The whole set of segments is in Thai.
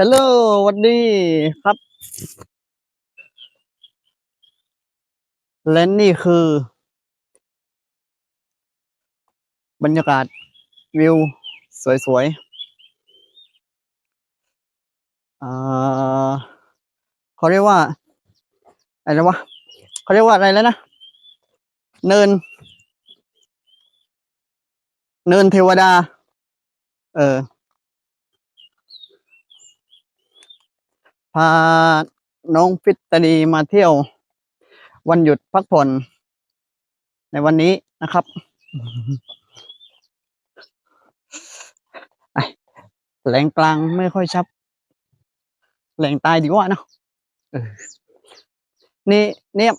ฮัลโหลวันนี้ครับ และนี่คือ บรรยากาศวิว สวยๆอ่าเขาเรียกว่า อะไรวะเขาเรียกว่าอะไรแล้วนะ เนิน เนินเทวดา เออ พาน้องฟิตตานีมาเที่ยว วันหยุดพักผ่อนในวันนี้นะครับไอ้แหลงกลางไม่ค่อยชับ แหลงใตายดีกว่าเนอะเออนี่เนี่ย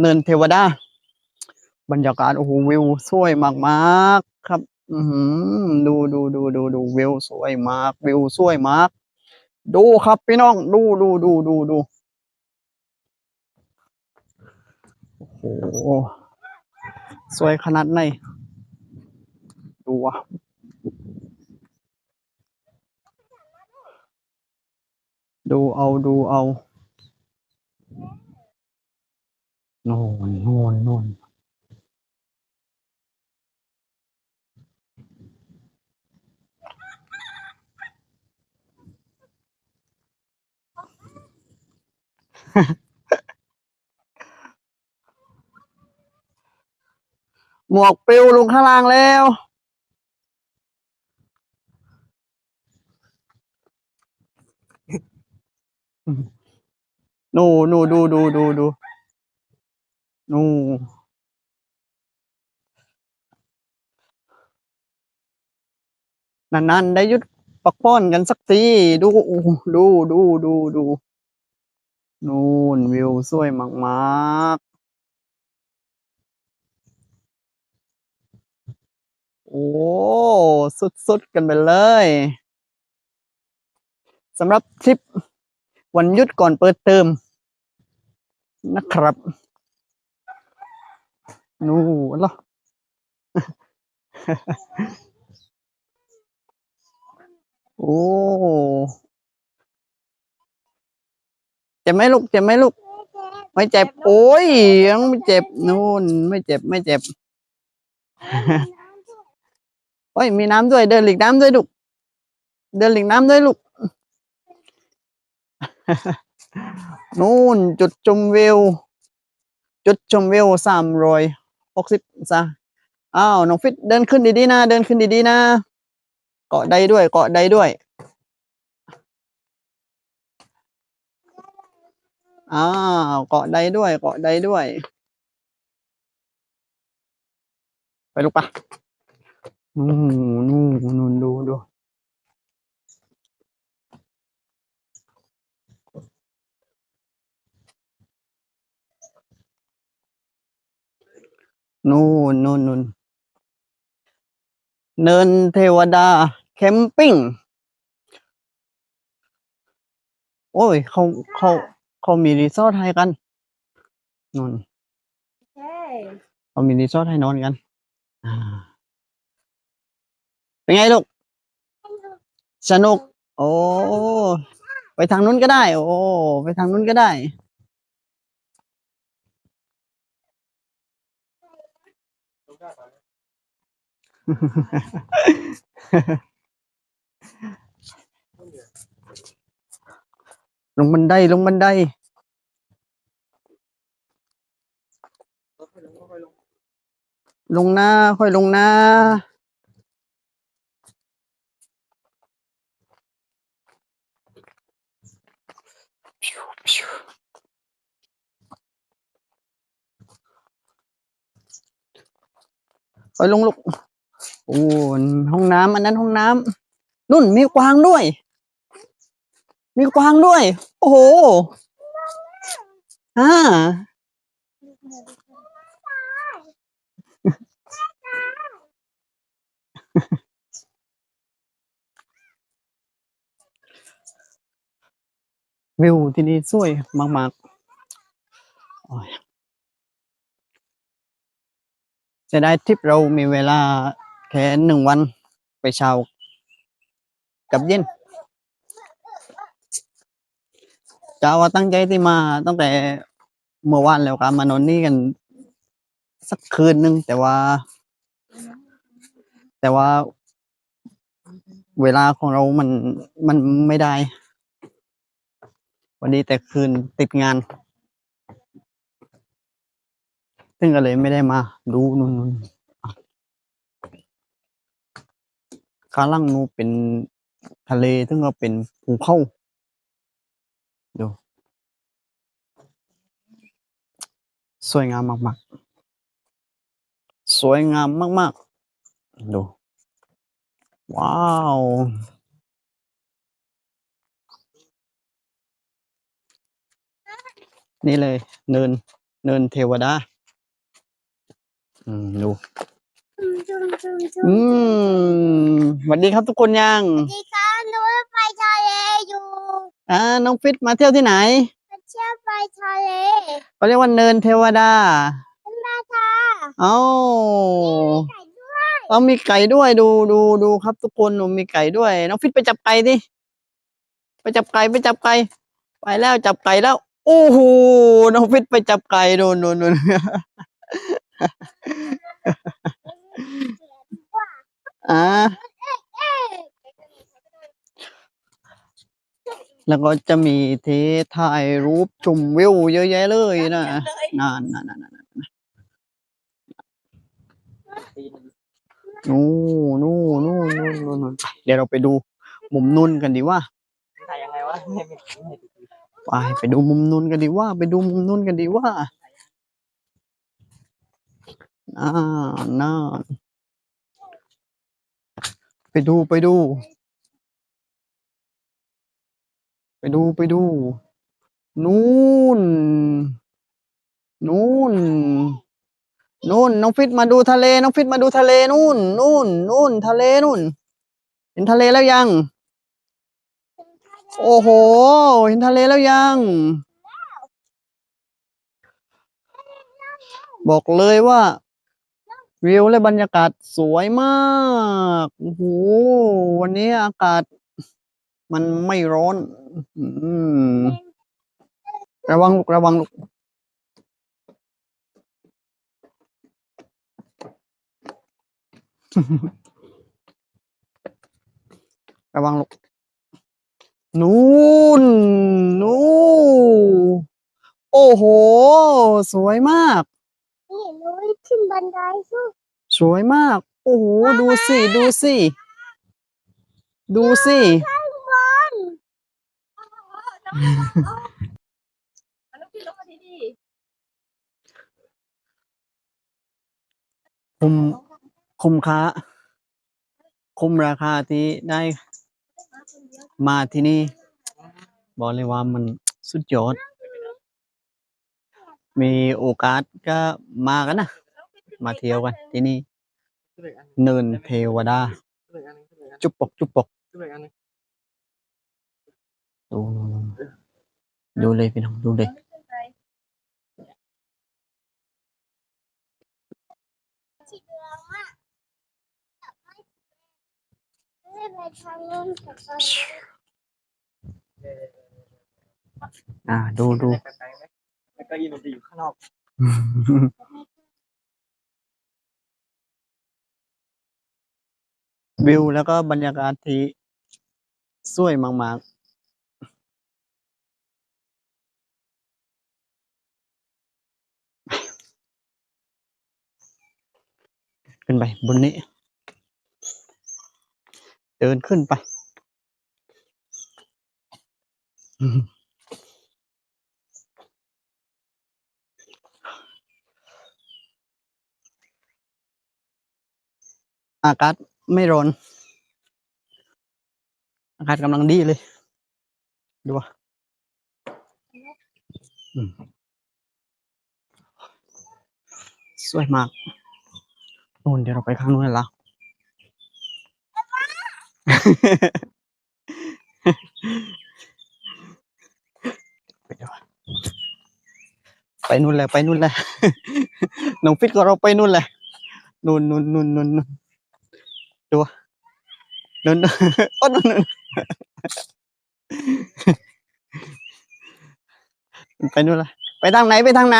เนินเทวดา บรรยากาศโอ้โหวิวสวยมากๆครับ อือหือดูดูดูดูดูวิวสวยมาก วิวสวยมาก ดูครับพี่น้อง ดูดูดูดูดูโอ้โหสวยขนาดไหนดูอะดูเอาดูเอา โน่นโน่นโน่น หมวกปลิวลงข้างล่างแล้ว นูนูดูดูดูดูนูนานๆได้หยุดปักป้อนกันสักที ดู ดูดูดูดู นู่นวิวสวยมากๆ โอ้ สุดๆ กันไปเลยสำหรับทริปวันหยุดก่อนเปิดเทอมนะครับ นู่นเหรอโอ้ จ็บไหมลูกเจ็บไหมลูก ไม่เจ็บ โอ้ยยังไม่เจ็บนู่น ไม่เจ็บไม่เจ็บโอ้ยมีน้ำด้วยเดินหลีกน้ำด้วยลูกเดินหลีกน้ำด้วยลูกนู่นจุดชมวิว จุดชมวิวสามร้อยหกสิบซะอ้าวน้องฟิตเดินขึ้นดีๆนะเดินขึ้นดีๆนะเกาะใดด้วยเกาะใดด้วย อ้าวเกาะใดด้วย เกาะใดด้วย ไปลูกปะนู่นนู่นนู่นดูดูนู่นนู่นนู่นเนินเทวดา แคมปิ้ง โอ้ย เขาเขา เขามีรีสอร์ทให้กันนู่นใช่เขามีรีสอร์ทให้นอนกัน อ่า เป็นไงลูก สนุก โอ้ ไปทางนู้นก็ได้ โอ้ ไปทางนู้นก็ได้ ลงบันไดลงบันไดลงหนะค่อยลงหนะค่อยลงลูกโอ้ห้องน้ำอันนั้นห้องน้ำนุ่นมีกวางด้วย มีกวางด้วย โอ้โหอ่าวิวที่นี่สวยมากๆจะได้ทริปเรามีเวลาแค่หนึ่งวันไปเช้ากับเย็น จ้าว่าตั้งใจที่มาตั้งแต่เมื่อวานแล้วครับมานอนนี่กัน สักคืนนึงแต่ว่า แต่ว่า เวลาของเรามันมันไม่ได้ วันนี้แต่คืนติดงาน ซึ่งก็เลยไม่ได้มา ดูนู่นนู่นข้างล่างนู้นเป็นทะเลซึ่งก็เป็นภูเขา ดู สวยงามมากๆ สวยงามมากๆ ดู ว้าว นี่เลย เนิน เนินเทวดา อืม ดูจุ่มจุ่มจุ่มจุ่อืมมสวัสดีครับทุกคนยังดีครับหนูไปทะเลอยู่ อ่าน้องฟิตมาเที่ยวที่ไหนมาเที่ยวไปทะเลเขาเรียกว่าเนินเทวดาแม่ค่ะเอ้าไก่ด้วยเอามีไก่ด้วยดูดูดูครับทุกคนดูมีไก่ด้วย น้องฟิตไปจับไก่ดิไปจับไก่ไปจับไก่ไปแล้วจับไก่แล้วโอ้โหน้องฟิตไปจับไก่โดนโดนโดนอ่า แล้วก็จะมีเทถ่ายรูปชมวิวเยอะแยะเลยนะนั่นนั่นนั่นนั่นนู่นนู่นนู่นนู่นนู่นนู่นเดี๋ยวเราไปดูมุมนุ่นกันดีว่าถ่ายยังไงวะไม่ไม่ไม่ไปไปดูมุมนุ่นกันดีว่า ไปดูมุมนุ่นกันดีว่าอ่าน่าไปดูไปดู ไป ดูไปดู นู่น นู่น นู่น น้องฟิตมาดูทะเล น้องฟิตมาดูทะเลนู่น นู่น นู่น ทะเลนู่น เห็นทะเลแล้วยัง โอ้โห เห็นทะเลแล้วยัง บอกเลยว่าวิวและบรรยากาศสวยมาก โอ้โห วันนี้อากาศ มันไม่ร้อน อืม ระวังลูกระวังลูกระวังลูกนู่นนู่นโอ้โห สวยมาก นี่หนูขึ้นบันไดสู้สวยมาก โอ้โห ดูสิ ดูสิ ดูสิข้างบน มันต้องขึ้ลงมาดีดีคุ้มคุ้มค่าคุ้มราคาที่ได้มาที่นี่ บอกเลยว่ามันสุดยอด มีโอกาสก็มากันนะ มาเที่ยวกันที่นี่ขึ้นเนเนินเทวดา จุบปก จุบปก ขึ้นเลยอันนึงดูดูเลยพี่น้องดูเลยสีเหลืองอะไม่ไปทางนู้นกับทางนี้อ่าดูดูไปไปไหมแล้วก็ยินมันจะอยู่ข้างนอกวิวแล้วก็บรรยากาศที่สวยมาก ๆ ขึ้นไปบนนี้ เดินขึ้นไป อากาศไม่ร้อน อากาศกำลังดีเลย ดูว่าอืมสวยมาก นู่นเดี๋ยวเราไปข้างนู้นแล้วไปเดี๋ยวไปนู่นแหละไปนู่นแหละน้องฟิตก็เราไปนู่นแหละนู่นนู่นนู่นนู่นนู่นดูว่านู่นนู่นโอ้นู่นนู่นไปนู่นละไปทางไหนไปทางไหน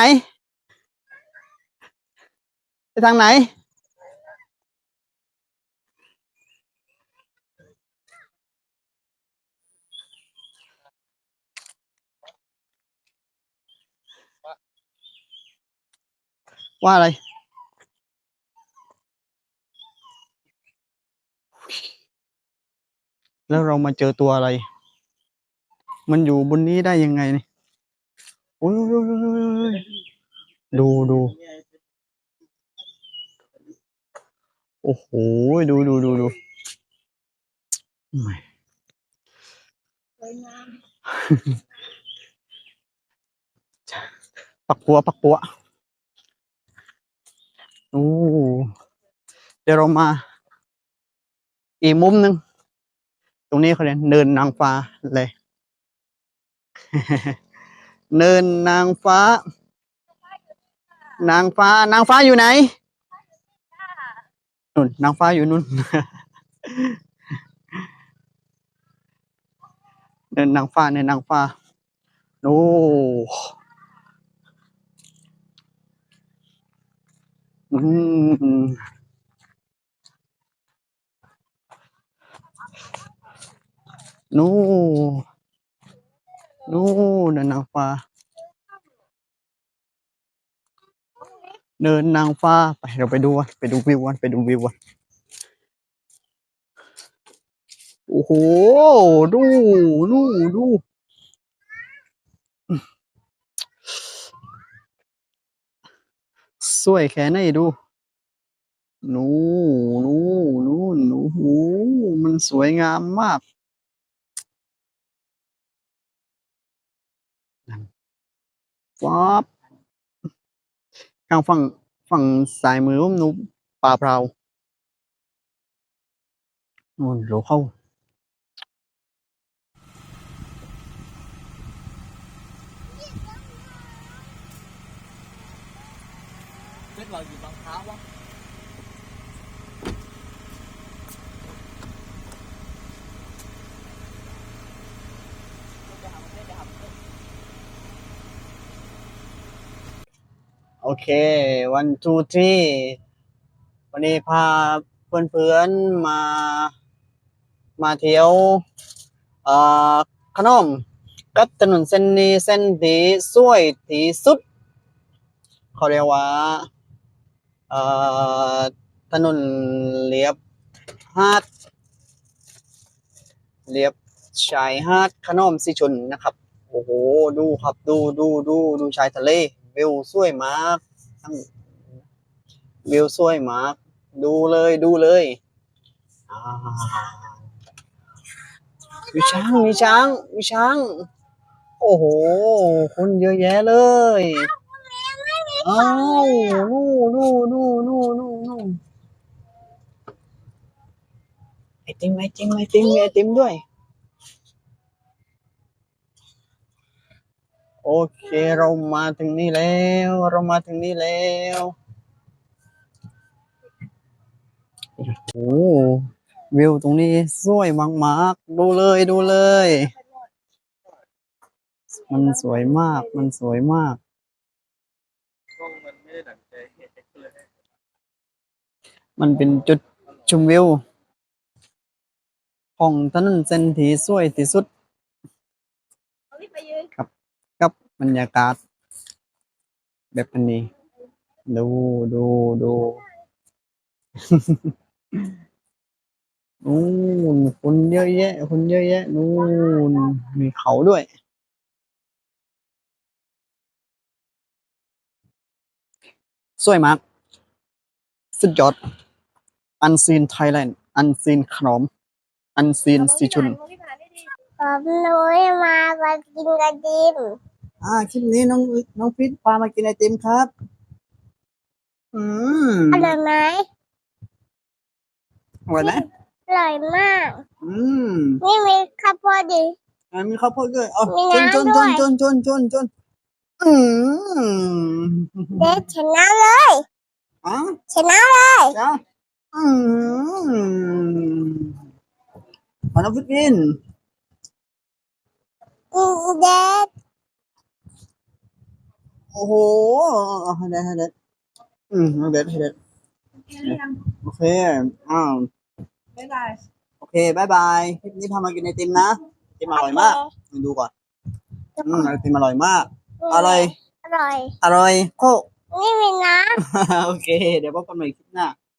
ไปทางไหน ว่าอะไร แล้วเรามาเจอตัวอะไร มันอยู่บนนี้ได้ยังไงนี่โอ้ยดูดูโอ้โห ดูดูดูดูไม่ปักปัวปักปัว โอ้เดี๋ยวเรามาอีกมุมหนึ่งตรงนี้เขาเรียกเนินนางฟ้าเลย เนินนางฟ้า นางฟ้า นางฟ้าอยู่ไหนนุ่นนางฟ้าอยู่นุ่น เนินนางฟ้าเนินนางฟ้าโอ้ อืมนู่นู่นเนินนางฟ้าเนินนางฟ้าไปเราไปดูกันไปดูวิวกันไปดูวิวกันโอ้โหดูดูดู สวยแค่ไหนดู นู่นู่นู่นู่โอ้โหมันสวยงามมากนั่นฟ้าบข้างฝั่งฝั่งซ้ายมือผมนูป่าเปล่านู่นโลเข้า เล่นเราอยู่บางเท้าวะ โอเค วันทูที่วันนี้พาเพื่อนๆมา มาเที่ยวเอ่อขนม กับถนนเส้นนี้เส้นที่สวยที่สุด เขาเรียกว่าเอ่อถนนเลียบหาดเลียบชายหาดขนมสิชนนะครับ โอ้โห ดูครับ ดูดูดูดูชายทะเล วิวสวยมากทั้งวิวสวยมาก ดูเลยดูเลยมีช้างมีช้างมีช้าง โอ้โห คนเยอะแยะเลยอ้าวนู่นู่นู่นู่นู่นู่ไอติมไอติมไอติมมีไอติมด้วย โอเคเรามาถึงนี่แล้ว เรามาถึงนี่แล้วโอ้วิวตรงนี้สวยมากๆดูเลยดูเลย มันสวยมากมันสวยมากมันเห็นเลยมันเป็นจุดชมวิว ของถนนเส้นที่สวยที่สุด เอารีบไปยืน กั บรรยากาศ แบบอันนี้ ดูดูดูนู่นคนเยอะแยะ คนเยอะแยะนู่นมีเขาด้วย สวยมาก สุดยอด อันซีนไทยแลนด์ อันซีนขนม อันซีนสิชุนผมนุ้ยมามากินกระดิม อ่าคลิปนี้น้องน้องพิษพามากินไอติมครับ อืมอร่อยไหมอร่อยไหมอร่อยมาก อืมนี่มีข้าวโพดดิอ่ามีข้าวโพดด้วยเอามีจนน้ำจนด้จวนย จนจนจนจนอืมเด็ดชนะเลยอะชนะเลยจ้าอืมขอน้องพิษกิน อืมเด็ด โอ้โหให้เด็ดให้เด็ดอืมให้เด็ดให้เด็ดโอเค อ้าว บ๊ายบาย โอเคบายบายคลิปนี้พามากินไอติมนะไอติมอร่อยมากมาดูก่อน อืมไอติมอร่อยมาก อร่อย อร่อย อร่อยโคกนี่มีน้ำ โอเค เดี๋ยวพบกันใหม่คลิปหน้า